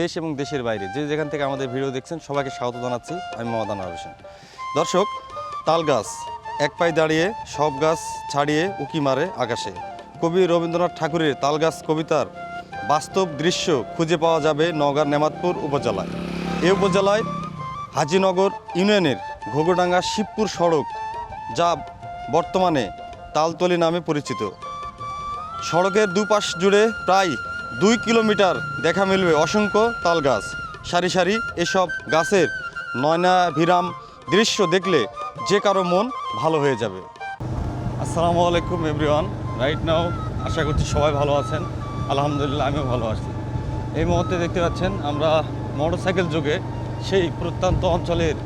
দেশ এবং দেশের বাইরে। যে যেখান থেকে আমাদের ভিডিও দেখছেন, সবাইকে স্বাগত জানাচ্ছি। আমি মোহাম্মদ আনোয়ার হোসেন। দর্শক, তাল গাছ, এক পায়ে দাঁড়িয়ে, সব গাছ ছাড়িয়ে উকি মারে আকাশে। কবি রবীন্দ্রনাথ ঠাকুরের তাল গাছ কবিতার বাস্তব দৃশ্য খুঁজে পাওয়া যাবে নওগাঁর নেমাতপুর উপজেলায়। এই উপজেলায় হাজিনগর ইউনিয়নের ঘোগডাঙ্গা শিবপুর সড়ক, যা বর্তমানে তালতলি নামে পরিচিত। সড়কের দুপাশ জুড়ে প্রায় দুই কিলোমিটার দেখা মিলবে অসংখ্য তাল গাছ সারি সারি এসব গাছের নয়নাভিরাম দৃশ্য দেখলে যে কারও মন ভালো হয়ে যাবে। আসসালামু আলাইকুম এভরিওয়ান রাইট নাও আশা করছি সবাই ভালো আছেন। আলহামদুলিল্লাহ, আমিও ভালো আছি। এই মুহূর্তে দেখতে পাচ্ছেন আমরা মোটরসাইকেল যুগে সেই প্রত্যন্ত অঞ্চলের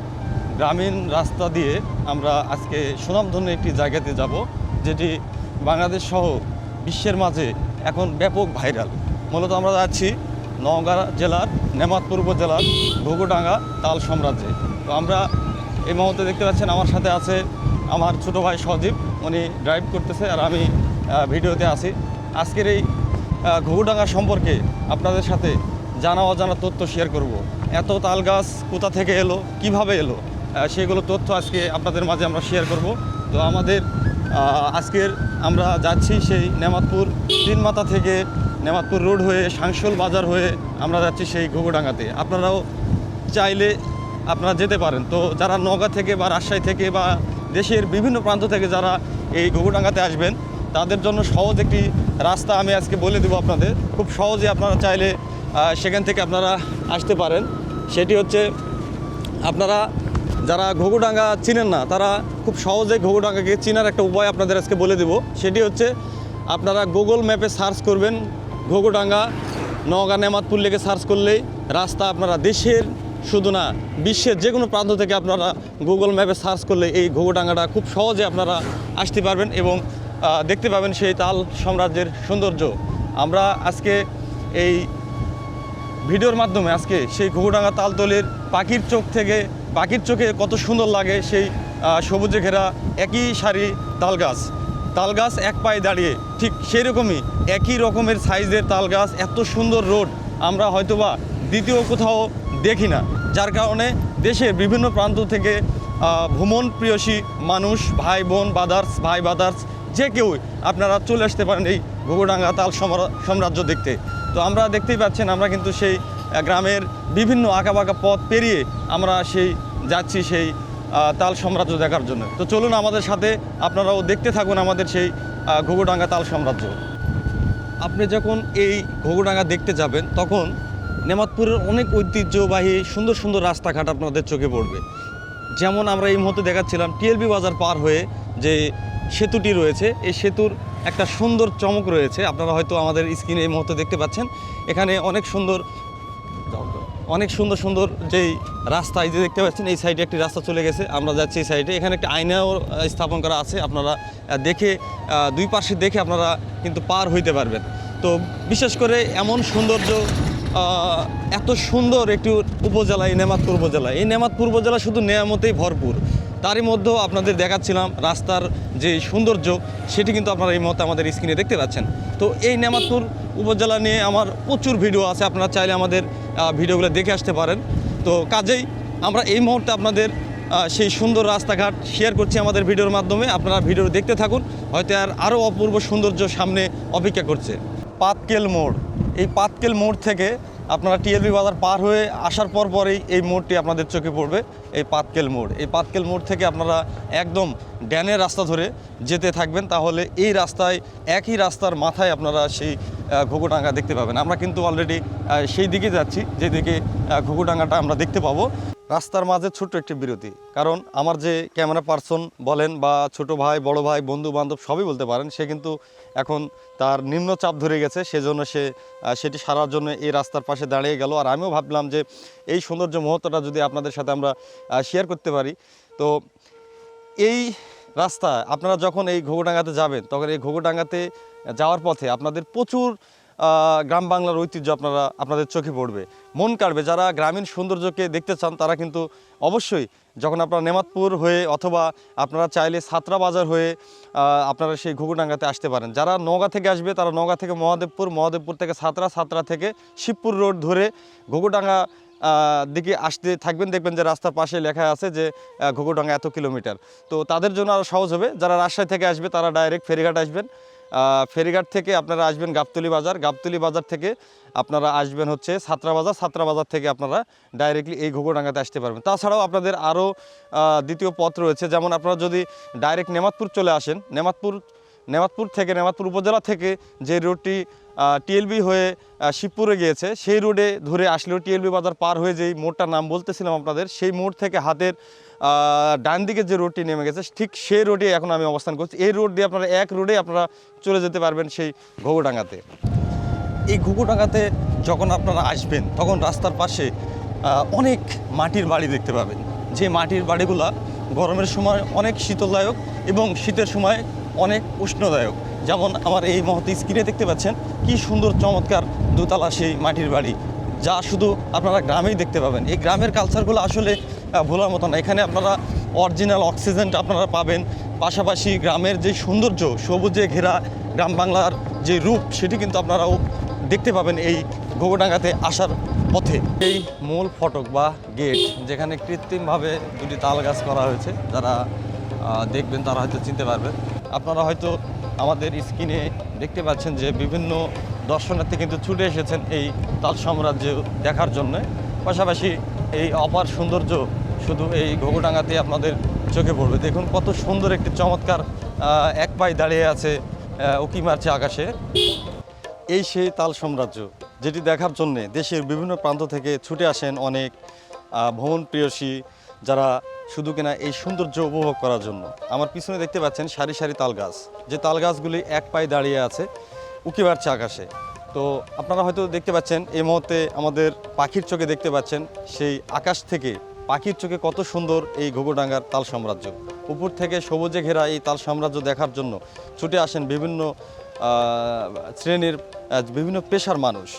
গ্রামীণ রাস্তা দিয়ে আমরা আজকে সুনামধন্য একটি জায়গাতে যাব, যেটি বাংলাদেশ সহ বিশ্বের মাঝে এখন ব্যাপক ভাইরাল মূলত আমরা যাচ্ছি নওগাঁ জেলার, নেমাতপুর উপজেলার ঘুঘুডাঙ্গা তাল সাম্রাজ্যে। তো আমরা এই মুহূর্তে দেখতে পাচ্ছেন আমার সাথে আছে আমার ছোট ভাই সজীব, উনি ড্রাইভ করতেছে আর আমি ভিডিওতে আছি। আজকের এই ঘুঘুডাঙ্গা সম্পর্কে আপনাদের সাথে জানা অজানা তথ্য শেয়ার করব। এত তাল গাছ কোথা থেকে এলো, কীভাবে এলো সেগুলো তথ্য আজকে আপনাদের মাঝে আমরা শেয়ার করব। তো আমাদের আজকের আমরা যাচ্ছি সেই নেমাতপুর তিন মাথা থেকে নেমাতপুর রোড হয়ে, সাংসল বাজার হয়ে আমরা যাচ্ছি সেই ঘুঘুডাঙ্গাতে। আপনারাও চাইলে আপনারা যেতে পারেন। তো যারা নওগাঁ থেকে বা রাজশাহী থেকে বা দেশের বিভিন্ন প্রান্ত থেকে যারা এই ঘুঘুডাঙ্গাতে আসবেন, তাদের জন্য সহজ একটি রাস্তা আমি আজকে বলে দেবো আপনাদের। খুব সহজে আপনারা চাইলে সেখান থেকে আপনারা আসতে পারেন। সেটি হচ্ছে, আপনারা যারা ঘুঘুডাঙ্গা চিনেন না, তারা খুব সহজে ঘুঘুডাঙ্গাকে চেনার একটা উপায় আপনাদের আজকে বলে দেব। সেটি হচ্ছে, আপনারা গুগল ম্যাপে সার্চ করবেন ঘুঘুডাঙ্গা নওগাঁ, নেমাতপুর লেগে সার্চ করলেই রাস্তা আপনারা দেশের, শুধু না, বিশ্বের যে কোনো প্রান্ত থেকে আপনারা গুগল ম্যাপে সার্চ করলে এই ঘুঘুডাঙ্গাটা খুব সহজে আপনারা আসতে পারবেন এবং দেখতে পাবেন সেই তাল সাম্রাজ্যের সৌন্দর্য। আমরা আজকে এই ভিডিওর মাধ্যমে আজকে সেই ঘুঘুডাঙ্গা তালতলের পাখির চোখ থেকে, পাখির চোখে কত সুন্দর লাগে সেই সবুজে ঘেরা একই সারি তাল গাছ তাল গাছ এক পায়ে দাঁড়িয়ে, ঠিক সেই রকমই একই রকমের সাইজের তাল গাছ এত সুন্দর রোড আমরা হয়তোবা দ্বিতীয় কোথাও দেখি না। যার কারণে দেশের বিভিন্ন প্রান্ত থেকে ভ্রমণ প্রিয়সী মানুষ, ভাই বোন বাদার্স ভাই বাদার্স যে কেউ আপনারা চলে আসতে পারেন এই ঘুঘুডাঙ্গা তাল সমরা- সাম্রাজ্য দেখতে। তো আমরা দেখতেই পাচ্ছেন, আমরা কিন্তু সেই গ্রামের বিভিন্ন আঁকাবাঁকা পথ পেরিয়ে আমরা সেই যাচ্ছি সেই তাল সাম্রাজ্য দেখার জন্য। তো চলুন আমাদের সাথে আপনারাও দেখতে থাকুন আমাদের সেই ঘুঘুডাঙ্গা তাল সাম্রাজ্য। আপনি যখন এই ঘুঘুডাঙ্গা দেখতে যাবেন, তখন নেমাতপুরের অনেক ঐতিহ্যবাহী সুন্দর সুন্দর রাস্তাঘাট আপনাদের চোখে পড়বে। যেমন আমরা এই মুহূর্তে দেখাচ্ছিলাম টিএলবি বাজার পার হয়ে যে সেতুটি রয়েছে, এই সেতুর একটা সুন্দর চমক রয়েছে। আপনারা হয়তো আমাদের স্ক্রিনে এই মুহূর্তে দেখতে পাচ্ছেন। এখানে অনেক সুন্দর অনেক সুন্দর সুন্দর যেই রাস্তা, এই যে দেখতে পাচ্ছেন, এই সাইডে একটি রাস্তা চলে গেছে। আমরা যাচ্ছি এই সাইডে। এখানে একটি আয়নাও স্থাপন করা আছে। আপনারা দেখে দুই পাশে দেখে আপনারা কিন্তু পার হইতে পারবেন। তো বিশেষ করে এমন সৌন্দর্য এত সুন্দর একটি উপজেলা, এই নেমাতপুর উপজেলা। এই নেমাতপুর উপজেলা শুধু নেয়ামতেই ভরপুর। তারই মধ্যেও আপনাদের দেখাচ্ছিলাম রাস্তার যে সৌন্দর্য, সেটি কিন্তু আপনারা এই মুহূর্তে আমাদের স্ক্রিনে দেখতে পাচ্ছেন। তো এই নেমাতপুর উপজেলা নিয়ে আমার প্রচুর ভিডিও আছে, আপনারা চাইলে আমাদের ভিডিওগুলো দেখে আসতে পারেন। তো কাজেই আমরা এই মুহূর্তে আপনাদের সেই সুন্দর রাস্তাঘাট শেয়ার করছি আমাদের ভিডিওর মাধ্যমে। আপনারা ভিডিও দেখতে থাকুন, হয়তো আর আরও অপূর্ব সৌন্দর্য সামনে অপেক্ষা করছে। পাতকেল মোড়। এই পাতকেল মোড় থেকে আপনারা টিএলবি বাজার পার হয়ে আসার পর পরেই এই মোড়টি আপনাদের চোখে পড়বে, এই পাতকেল মোড়। এই পাতকেল মোড় থেকে আপনারা একদম ড্যানের রাস্তা ধরে যেতে থাকবেন, তাহলে এই রাস্তায়, একই রাস্তার মাথায় আপনারা সেই ঘুঘুডাঙ্গা দেখতে পাবেন। আমরা কিন্তু অলরেডি সেই দিকে যাচ্ছি, যেদিকে ঘুঘুডাঙ্গাটা আমরা দেখতে পাবো। রাস্তার মাঝে ছোট্ট একটি বিরতি। কারণ আমার যে ক্যামেরা পার্সন বলেন বা ছোট ভাই, বড় ভাই বন্ধু বান্ধব সবই বলতে পারেন, সে কিন্তু এখন তার নিম্নচাপ ধরে গেছে, সেজন্য সে সেটি সারার জন্য এই রাস্তার পাশে দাঁড়িয়ে গেল। আর আমিও ভাবলাম যে এই সৌন্দর্য মুহূর্তটা যদি আপনাদের সাথে আমরা শেয়ার করতে পারি, তো এই রাস্তা আপনারা যখন এই ঘুঘুডাঙ্গাতে যাবেন, তখন এই ঘুঘুডাঙ্গাতে যাওয়ার পথে আপনাদের প্রচুর গ্রাম বাংলার ঐতিহ্য আপনারা, আপনাদের চোখে পড়বে। মন কাড়বে, যারা গ্রামীণ সৌন্দর্যকে দেখতে চান, তারা কিন্তু অবশ্যই যখন আপনারা নেমাতপুর হয়ে অথবা আপনারা চাইলে সাতরা বাজার হয়ে আপনারা সেই ঘুঘুডাঙ্গাতে আসতে পারেন। যারা নওগাঁ থেকে আসবে, তারা নওগাঁ থেকে মহাদেবপুর মহাদেবপুর থেকে সাতরা সাতরা থেকে শিবপুর রোড ধরে ঘুঘুডাঙ্গা দিকে আসতে থাকবেন। দেখবেন যে রাস্তার পাশে লেখা আছে যে ঘুঘুডাঙ্গা এত কিলোমিটার। তো তাদের জন্য আরও সহজ হবে। যারা রাজশাহী থেকে আসবে, তারা ডাইরেক্ট ফেরিঘাট আসবেন। ফেরিঘাট থেকে আপনারা আসবেন গাবতলি বাজার। গাবতলি বাজার থেকে আপনারা আসবেন হচ্ছে সাতরা বাজার। সাতরা বাজার থেকে আপনারা ডাইরেক্টলি এই ঘুঘোডাঙ্গাতে আসতে পারবেন। তাছাড়াও আপনাদের আরও দ্বিতীয় পথ রয়েছে। যেমন আপনারা যদি ডাইরেক্ট নেমাতপুর চলে আসেন, নেমাতপুর নেমাতপুর থেকে নেমাতপুর উপজেলা থেকে যে রোডটি টিএলবি হয়ে শিবপুরে গিয়েছে, সেই রোডে ধরে আসলেও টিএলবি বাজার পার হয়ে যেই মোড়টার নাম বলতেছিলাম আপনাদের, সেই মোড় থেকে হাতের ডান দিকে যে রোডটি নেমে গেছে, ঠিক সেই রোডে এখন আমি অবস্থান করছি। এই রোড দিয়ে আপনারা এক রোডে আপনারা চলে যেতে পারবেন সেই ঘোগডাঙ্গাতে এই ঘুঘুডাঙ্গাতে যখন আপনারা আসবেন, তখন রাস্তার পাশে অনেক মাটির বাড়ি দেখতে পাবেন। যে মাটির বাড়িগুলা গরমের সময় অনেক শীতলদায়ক এবং শীতের সময় অনেক উষ্ণদায়ক। যেমন আমার এই মহৎ স্ক্রিনে দেখতে পাচ্ছেন, কি সুন্দর চমৎকার দোতলা সেই মাটির বাড়ি। যা শুধু আপনারা গ্রামেই দেখতে পাবেন। এই গ্রামের কালচারগুলো আসলে ভোলার মতো না। এখানে আপনারা অরিজিনাল অক্সিজেনটা আপনারা পাবেন। পাশাপাশি গ্রামের যে সৌন্দর্য, সবুজে ঘেরা গ্রাম বাংলার যে রূপ, সেটি কিন্তু আপনারাও দেখতে পাবেন এই গোবরডাঙ্গাতে আসার পথে। এই মূল ফটক বা গেট যেখানে কৃত্রিমভাবে দুটি তাল গাছ করা হয়েছে, যারা দেখবেন তারা হয়তো চিনতে পারবেন। আপনারা হয়তো আমাদের স্ক্রিনে দেখতে পাচ্ছেন যে বিভিন্ন দর্শনার্থী কিন্তু ছুটে এসেছেন এই তাল সাম্রাজ্য দেখার জন্য। পাশাপাশি এই অপার সৌন্দর্য শুধু এই ঘোগডাঙ্গাতে আপনাদের চোখে পড়বে। দেখুন কত সুন্দর একটি চমৎকার এক পায়ে দাঁড়িয়ে আছে উকি মারছে আকাশে। এই সেই তাল সাম্রাজ্য যেটি দেখার জন্যে দেশের বিভিন্ন প্রান্ত থেকে ছুটে আসেন অনেক ভ্রমণ প্রিয়সী যারা শুধু কিনা এই সৌন্দর্য উপভোগ করার জন্য। আমার পিছনে দেখতে পাচ্ছেন সারি সারি তাল গাছ। যে তাল গাছগুলি এক পায়ে দাঁড়িয়ে আছে, উকি বাড়ছে আকাশে। তো আপনারা হয়তো দেখতে পাচ্ছেন, এই মুহূর্তে আমাদের পাখির চোখে দেখতে পাচ্ছেন সেই আকাশ থেকে পাখির চোখে কত সুন্দর এই ঘুঘুডাঙ্গার তাল সাম্রাজ্য। উপর থেকে সবুজে ঘেরা এই তাল সাম্রাজ্য দেখার জন্য ছুটে আসেন বিভিন্ন শ্রেণির বিভিন্ন পেশার মানুষ।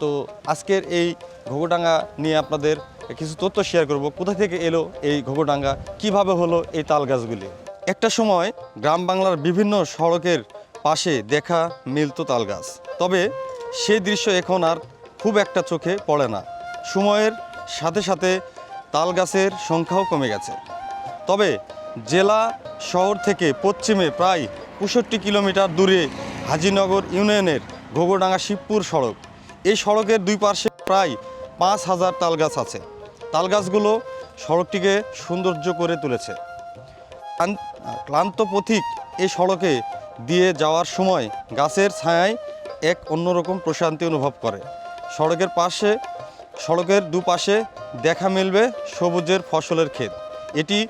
তো আজকের এই ঘোগডাঙ্গা নিয়ে আপনাদের কিছু তথ্য শেয়ার করব। কোথা থেকে এলো এই ঘোগডাঙ্গা কীভাবে হলো এই তাল গাছগুলি? একটা সময় গ্রাম বাংলার বিভিন্ন সড়কের পাশে দেখা মিলতো তাল গাছ। তবে সেই দৃশ্য এখন আর খুব একটা চোখে পড়ে না। সময়ের সাথে সাথে তাল গাছের সংখ্যাও কমে গেছে। তবে জেলা শহর থেকে পশ্চিমে প্রায় পঁয়ষট্টি কিলোমিটার দূরে হাজিনগর ইউনিয়নের ঘোগডাঙ্গা শিবপুর সড়ক। এই সড়কের দুই পাশে প্রায় পাঁচ হাজার তালগাছ আছে। তালগাছগুলো সড়কটিকে সৌন্দর্য করে তুলেছে। ক্লান- ক্লান্ত পথিক এই সড়কে দিয়ে যাওয়ার সময় গাছের ছায়ায় এক অন্যরকম প্রশান্তি অনুভব করে। সড়কের পাশে সড়কের দুপাশে দেখা মিলবে সবুজের ফসলের ক্ষেত। এটি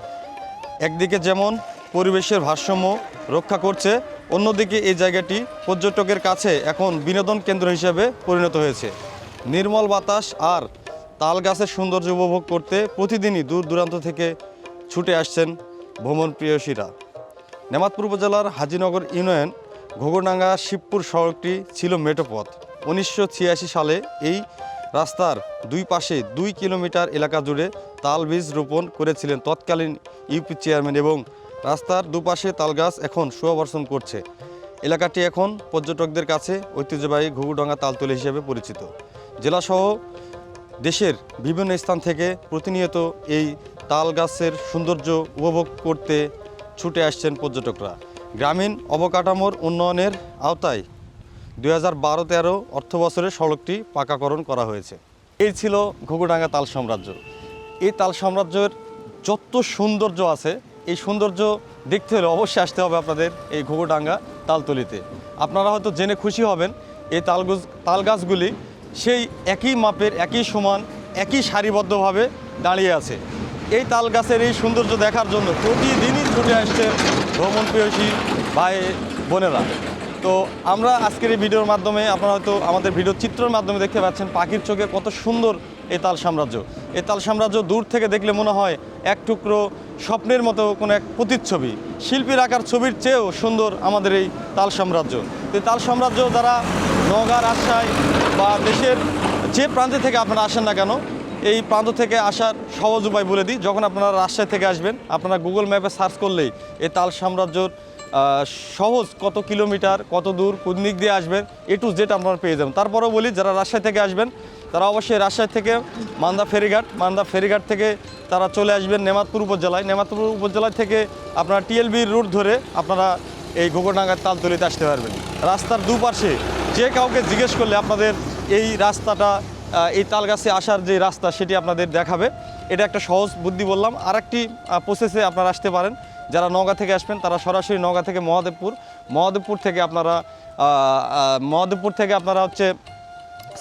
একদিকে যেমন পরিবেশের ভারসাম্য রক্ষা করছে, অন্যদিকে এই জায়গাটি পর্যটকের কাছে এখন বিনোদন কেন্দ্র হিসেবে পরিণত হয়েছে। নির্মল বাতাস আর তাল গাছের সৌন্দর্য উপভোগ করতে প্রতিদিনই দূর দূরান্ত থেকে ছুটে আসছেন ভ্রমণ প্রিয়সীরা। নেমাতপুর উপজেলার হাজিনগর ইউনিয়ন ঘোগডাঙ্গা শিবপুর সড়কটি ছিল মেটোপথ উনিশশো ছিয়াশি সালে এই রাস্তার দুই পাশে দুই কিলোমিটার এলাকা জুড়ে তাল বীজ রোপণ করেছিলেন তৎকালীন ইউপি চেয়ারম্যান এবং রাস্তার দুপাশে তালগাছ এখন সুবর্ষণ করছে। এলাকাটি এখন পর্যটকদের কাছে ঐতিহ্যবাহী ঘুঘুডাঙ্গা তালতলি হিসেবে পরিচিত। জেলাসহ দেশের বিভিন্ন স্থান থেকে প্রতিনিয়ত এই তাল গাছের সৌন্দর্য উপভোগ করতে ছুটে আসছেন পর্যটকরা। গ্রামীণ অবকাঠামোর উন্নয়নের আওতায় দুই হাজার বারো তেরো অর্থ বছরে সড়কটি পাকাকরণ করা হয়েছে। এই ছিল ঘুঘুডাঙ্গা তাল সাম্রাজ্য। এই তাল সাম্রাজ্যের যত সৌন্দর্য আছে, এই সৌন্দর্য দেখতে হলে অবশ্যই আসতে হবে আপনাদের এই ঘুঘুডাঙ্গা তালতলিতে। আপনারা হয়তো জেনে খুশি হবেন, এই তালগুজ তাল গাছগুলি সেই একই মাপের, একই সমান, একই সারিবদ্ধভাবে দাঁড়িয়ে আছে। এই তাল গাছের এই সৌন্দর্য দেখার জন্য প্রতিদিনই ছুটে আসছে ভ্রমণ প্রিয়সী ভাই বোনেরা। তো আমরা আজকের এই ভিডিওর মাধ্যমে আপনারা হয়তো আমাদের ভিডিও চিত্রের মাধ্যমে দেখতে পাচ্ছেন পাখির চোখে কত সুন্দর এই তাল সাম্রাজ্য। এই তাল সাম্রাজ্য দূর থেকে দেখলে মনে হয় এক টুকরো স্বপ্নের মতো কোনো এক প্রতিচ্ছবি। শিল্পীর আঁকার ছবির চেয়েও সুন্দর আমাদের এই তাল সাম্রাজ্য। তো এই তাল সাম্রাজ্য যারা নগা রাজশাহী বা দেশের যে প্রান্তে থেকে আপনারা আসেন না কেন, এই প্রান্ত থেকে আসার সহজ উপায় বলে দিই। যখন আপনারা রাজশাহী থেকে আসবেন, আপনারা গুগল ম্যাপে সার্চ করলেই এই তাল সাম্রাজ্যর সহজ কত কিলোমিটার, কত দূর, কোন দিক দিয়ে আসবেন এ টু জেড আপনারা পেয়ে যাবেন। তারপরেও বলি, যারা রাজশাহী থেকে আসবেন, তারা অবশ্যই রাজশাহী থেকে মান্দা ফেরিঘাট মান্দা ফেরিঘাট থেকে তারা চলে আসবেন নেমাতপুর উপজেলায়। নেমাতপুর উপজেলা থেকে আপনারা টিএলবির রুট ধরে আপনারা এই গোগরডাঙ্গার তালতলিতে আসতে পারবেন। রাস্তার দুপাশে যে কাউকে জিজ্ঞেস করলে আপনাদের এই রাস্তাটা এই তালগাছে আসার যে রাস্তা সেটি আপনাদের দেখাবে। এটা একটা সহজ বুদ্ধি বললাম। আর একটি প্রসেসে আপনারা আসতে পারেন। যারা নওগাঁ থেকে আসবেন, তারা সরাসরি নওগাঁ থেকে মহাদেবপুর। মহাদেবপুর থেকে আপনারা মহাদেবপুর থেকে আপনারা হচ্ছে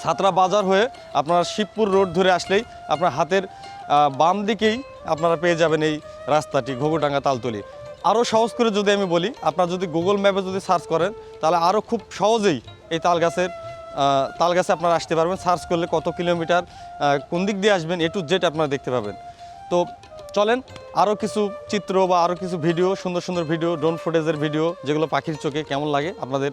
সাতরা বাজার হয়ে আপনারা শিবপুর রোড ধরে আসলেই আপনার হাতের বাম দিকেই আপনারা পেয়ে যাবেন এই রাস্তাটি ঘুঘুটাঙ্গা তালতলি। আরও সহজ করে যদি আমি বলি, আপনারা যদি গুগল ম্যাপে যদি সার্চ করেন, তাহলে আরও খুব সহজেই এই তাল গাছের তাল গাছে আপনারা আসতে পারবেন। সার্চ করলে কত কিলোমিটার কোন দিক দিয়ে আসবেন এ টু জেড আপনারা দেখতে পাবেন। তো চলেন আরও কিছু চিত্র বা আরও কিছু ভিডিও সুন্দর সুন্দর ভিডিও ড্রোন ফুটেজের ভিডিও যেগুলো পাখির চোখে কেমন লাগে আপনাদের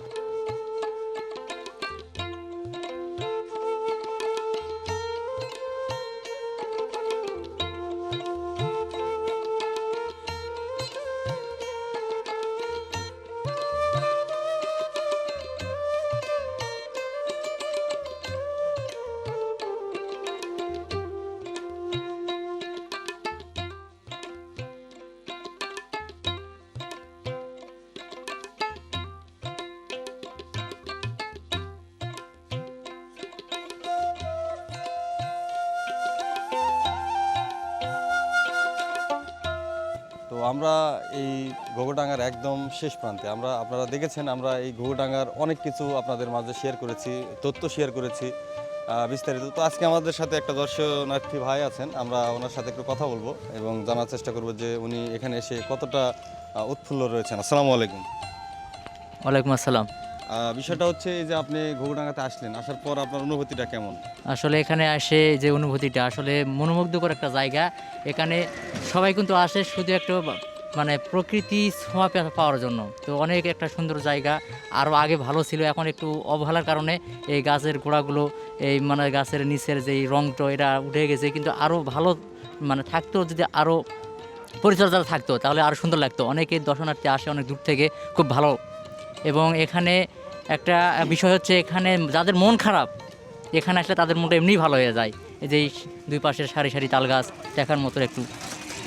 তো আমরা এই ঘুঘুডাঙ্গার একদম শেষ প্রান্তে। আমরা, আপনারা দেখেছেন আমরা এই ঘুঘুডাঙ্গার অনেক কিছু আপনাদের মাঝে শেয়ার করেছি, তথ্য শেয়ার করেছি বিস্তারিত। তো আজকে আমাদের সাথে একটা দর্শনার্থী ভাই আছেন, আমরা ওনার সাথে একটু কথা বলব এবং জানার চেষ্টা করব যে উনি এখানে এসে কতটা উৎফুল্ল রয়েছেন। আসসালামু আলাইকুম। ওয়ালাইকুম আসসালাম। বিষয়টা হচ্ছে এই যে আপনি ঘোঘাডাঙ্গাতে আসলেন, আসার পর আপনার অনুভূতিটা কেমন? আসলে এখানে আসে যে অনুভূতিটা, আসলে মনোমুগ্ধকর একটা জায়গা। এখানে সবাই কিন্তু আসে শুধু একটু মানে প্রকৃতি ছোঁয়া পাওয়ার জন্য। তো অনেক একটা সুন্দর জায়গা আরও আগে ভালো ছিল, এখন একটু অবহেলার কারণে এই গাছের গোড়াগুলো, এই মানে গাছের নিচের যে রংটা, এটা উঠে গেছে। কিন্তু আরও ভালো মানে থাকতো যদি আরও পরিচর্যা থাকতো, তাহলে আরও সুন্দর লাগতো। অনেকে দর্শনার্থী আসে অনেক দূর থেকে, খুব ভালো এবং এখানে একটা বিষয় হচ্ছে এখানে যাদের মন খারাপ এখানে আসলে তাদের মনটা এমনিই ভালো হয়ে যায়। এই যে দুই পাশের সারি সারি তাল গাছ দেখার মতো একটু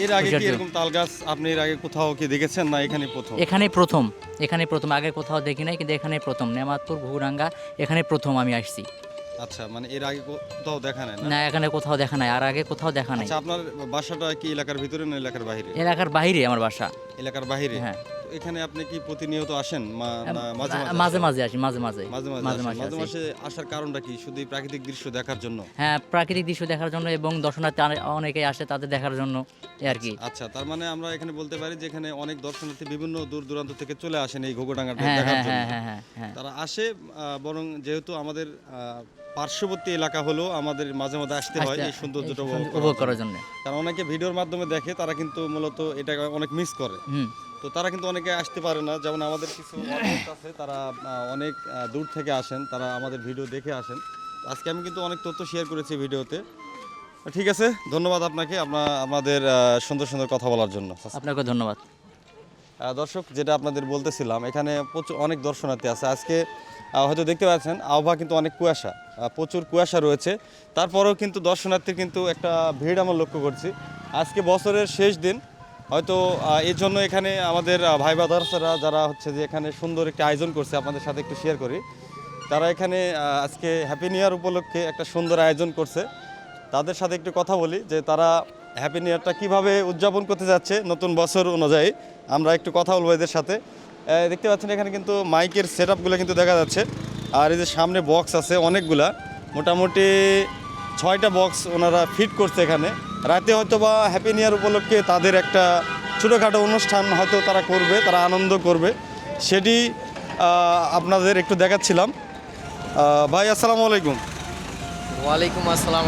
এর আগে কি এরকম তাল গাছ আপনি এর আগে কোথাও কি দেখেছেন না এখানে প্রথম? এখানে প্রথম এখানে প্রথম আগে কোথাও দেখি নাই কিন্তু এখানে প্রথম। নেমাতপুর ঘুরাঙ্গা এখানে প্রথম আমি আসছি। আচ্ছা মানে এর আগে কোথাও দেখা নেই না এখানে কোথাও দেখা নাই আর আগে কোথাও দেখা নাই। আচ্ছা আপনার বাসাটা কি এলাকার ভিতরে না এলাকার বাইরে? এলাকার বাইরে আমার বাসা। এলাকার বাইরে? হ্যাঁ। এখানে আপনি কি প্রতিনিয়ত আসেন? মাঝে মাঝে মাঝে আসি মাঝে মাঝে। মাঝে মাঝে মাঝে মাঝে মাঝে আসি। মাঝে আসার কারণটা কি? শুধু প্রাকৃতিক দৃশ্য দেখার জন্য? হ্যাঁ প্রাকৃতিক দৃশ্য দেখার জন্য এবং দর্শনার্থী অনে- অনেকেই আসে তাদের দেখার জন্য আর কি। আচ্ছা তার মানে আমরা এখানে বলতে পারি যে এখানে অনেক দর্শনার্থী বিভিন্ন দূর দূরান্ত থেকে চলে আসেন এই ঘোগোডাঙ্গাটা হ্যাঁ দেখার হ্যাঁ জন্য। হ্যাঁ হ্যাঁ হ্যাঁ হ্যাঁ। তারা আসে বরং যেহেতু আমাদের পার্শ্ববর্তী এলাকা হলেও আমাদের মাঝে মাঝে আসতে হয় এই সৌন্দর্যটা উপভোগ করার জন্য। জন্য। কারণ অনেকে ভিডিওর মাধ্যমে দেখে তারা কিন্তু মূলত এটা অনেক মিস করে। হুম। তো তারা কিন্তু অনেকে আসতে পারে না। যেমন আমাদের কিছু আছে তারা অনেক দূর থেকে আসেন তারা আমাদের ভিডিও দেখে আসেন। আজকে আমি কিন্তু অনেক তথ্য শেয়ার করেছি ভিডিওতে। ঠিক আছে ধন্যবাদ আপনাকে আপনার আমাদের সুন্দর সুন্দর কথা বলার জন্য। আপনাকে ধন্যবাদ। দর্শক যেটা আপনাদের বলতেছিলাম এখানে প্রচুর অনেক দর্শনার্থী আছে। আজকে হয়তো দেখতে পাচ্ছেন আবহাওয়া কিন্তু অনেক কুয়াশা প্রচুর কুয়াশা রয়েছে। তারপরেও কিন্তু দর্শনার্থীর কিন্তু একটা ভিড় আমরা লক্ষ্য করছি। আজকে বছরের শেষ দিন হয়তো এর জন্য এখানে আমাদের ভাই বাদার্সরা যারা হচ্ছে যে এখানে সুন্দর একটি আয়োজন করছে, আপনাদের সাথে একটু শেয়ার করি। তারা এখানে আজকে হ্যাপি নিউ ইয়ার উপলক্ষে একটা সুন্দর আয়োজন করছে। তাদের সাথে একটু কথা বলি, যে তারা হ্যাপি নিউ ইয়ারটা কীভাবে উদযাপন করতে যাচ্ছে নতুন বছর অনুযায়ী। আমরা একটু কথা বলব এদের সাথে। দেখতে পাচ্ছেন এখানে কিন্তু মাইকের সেট কিন্তু দেখা যাচ্ছে। আর এই যে সামনে বক্স আছে অনেকগুলা। মোটামুটি ছয়টা বক্স ওনারা ফিট করছে এখানে। রাতে হয়তো বা হ্যাপি নিউ ইয়ার উপলক্ষে তাদের একটা ছোটোখাটো অনুষ্ঠান হয়তো তারা করবে তারা আনন্দ করবে। সেটি আপনাদের একটু দেখাচ্ছিলাম। ভাই আসসালামু আলাইকুম। ওয়ালাইকুম আসসালাম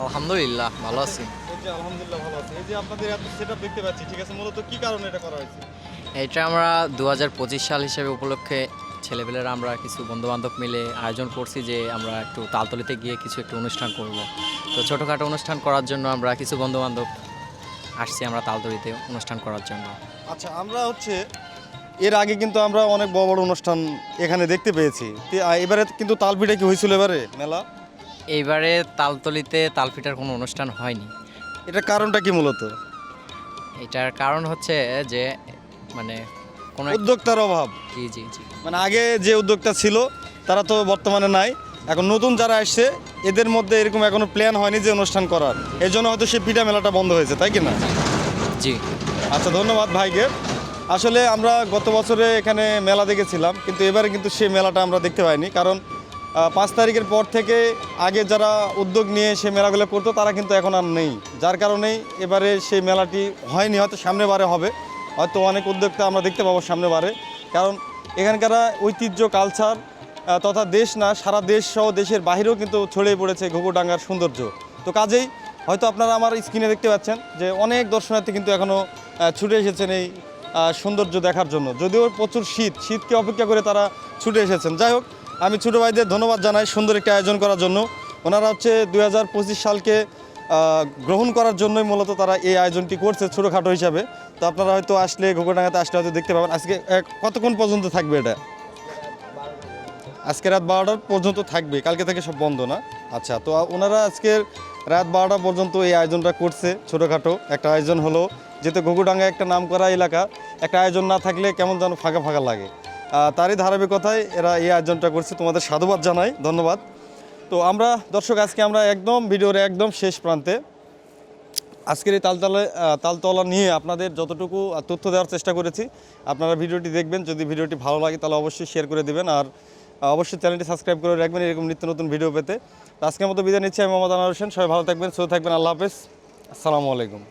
আলহামদুলিল্লাহ ভালো আছি। এই আলহামদুলিল্লাহ ভালো আছি। এই যে আপনাদের এত সেটআপ দেখতে পাচ্ছি ঠিক আছে মূলত কি কারণে এটা করা হয়েছে? এটা আমরা দু হাজার পঁচিশ সাল হিসেবে উপলক্ষে ছেলেপেলেরা আমরা কিছু বন্ধুবান্ধব মিলে আয়োজন করছি যে আমরা একটু তালতলিতে গিয়ে কিছু একটু অনুষ্ঠান করব। তো ছোটোখাটো অনুষ্ঠান করার জন্য আমরা কিছু বন্ধুবান্ধব আসছি আমরা তালতলিতে অনুষ্ঠান করার জন্য। আচ্ছা আমরা হচ্ছে এর আগে কিন্তু আমরা অনেক বড় বড় অনুষ্ঠান এখানে দেখতে পেয়েছি। এবারে কিন্তু তালপিঠা কি হয়েছিল এবারে মেলা? এইবারে তালতলিতে তালপিঠার কোনো অনুষ্ঠান হয়নি। এটার কারণটা কি মূলত? এটার কারণ হচ্ছে যে মানে কোনো উদ্যোক্তার অভাব। জি জি জি। মানে আগে যে উদ্যোক্তা ছিল তারা তো বর্তমানে নাই। এখন নতুন যারা আসছে এদের মধ্যে এরকম এখনও প্ল্যান হয়নি যে অনুষ্ঠান করার। এই জন্য হয়তো সেই পিঠা মেলাটা বন্ধ হয়েছে তাই কি না জি। আচ্ছা ধন্যবাদ ভাইকে। আসলে আমরা গত বছরে এখানে মেলা দেখেছিলাম কিন্তু এবারে কিন্তু সেই মেলাটা আমরা দেখতে পাইনি। কারণ পাঁচ তারিখের পর থেকে আগে যারা উদ্যোগ নিয়ে সে মেলাগুলো করতো তারা কিন্তু এখন আর নেই। যার কারণেই এবারে সেই মেলাটি হয়নি হয়তো সামনে বারে হবে। হয়তো অনেক উদ্যোক্তা আমরা দেখতে পাবো সামনে বারে। কারণ এখানকার ঐতিহ্য কালচার তথা দেশ না, সারা দেশ সহ দেশের বাহিরেও কিন্তু ছড়িয়ে পড়েছে ঘুঘুডাঙ্গার সৌন্দর্য। তো কাজেই হয়তো আপনারা আমার স্ক্রিনে দেখতে পাচ্ছেন যে অনেক দর্শনার্থী কিন্তু এখনও ছুটে এসেছেন এই সৌন্দর্য দেখার জন্য। যদিও প্রচুর শীত, শীতকে অপেক্ষা করে তারা ছুটে এসেছেন। যাই হোক, আমি ছোটো ভাইদের ধন্যবাদ জানাই সুন্দর একটি আয়োজন করার জন্য। ওনারা হচ্ছে দু হাজার পঁচিশ সালকে গ্রহণ করার জন্যই মূলত তারা এই আয়োজনটি করছে ছোটোখাটো হিসাবে। তো আপনারা হয়তো আসলে ঘুঘুডাঙ্গাতে আসলে হয়তো দেখতে পাবেন। আজকে কতক্ষণ পর্যন্ত থাকবে এটা? আজকে রাত বারোটা পর্যন্ত থাকবে, কালকে থেকে সব বন্ধ না? আচ্ছা তো ওনারা আজকের রাত বারোটা পর্যন্ত এই আয়োজনটা করছে ছোটোখাটো। একটা আয়োজন হলো, যেহেতু ঘুঘুডাঙ্গা একটা নাম করা এলাকা, একটা আয়োজন না থাকলে কেমন যেন ফাঁকা ফাঁকা লাগে। তারই ধারাবাহিকতায় এরা এই আয়োজনটা করছে, তোমাদের সাধুবাদ জানাই, ধন্যবাদ। তো আমরা, দর্শক, আজকে আমরা একদম, ভিডিওর একদম শেষ প্রান্তে আজকের এই তালতলা তালতলা নিয়ে আপনাদের যতটুকু তথ্য দেওয়ার চেষ্টা করেছি, আপনারা ভিডিওটি দেখবেন, যদি ভিডিওটি ভালো লাগে তাহলে অবশ্যই শেয়ার করে দেবেন, আর অবশ্যই চ্যানেলটি সাবস্ক্রাইব করে রাখবেন, এরকম নিত্য নতুন ভিডিও পেতে। আজকের মতো বিদায় নিচ্ছি, আমি মোহাম্মদ আনার হোসেন, সবাই ভালো থাকবেন, সুস্থ থাকবেন, আল্লাহ হাফেজ, আসসালামু আলাইকুম।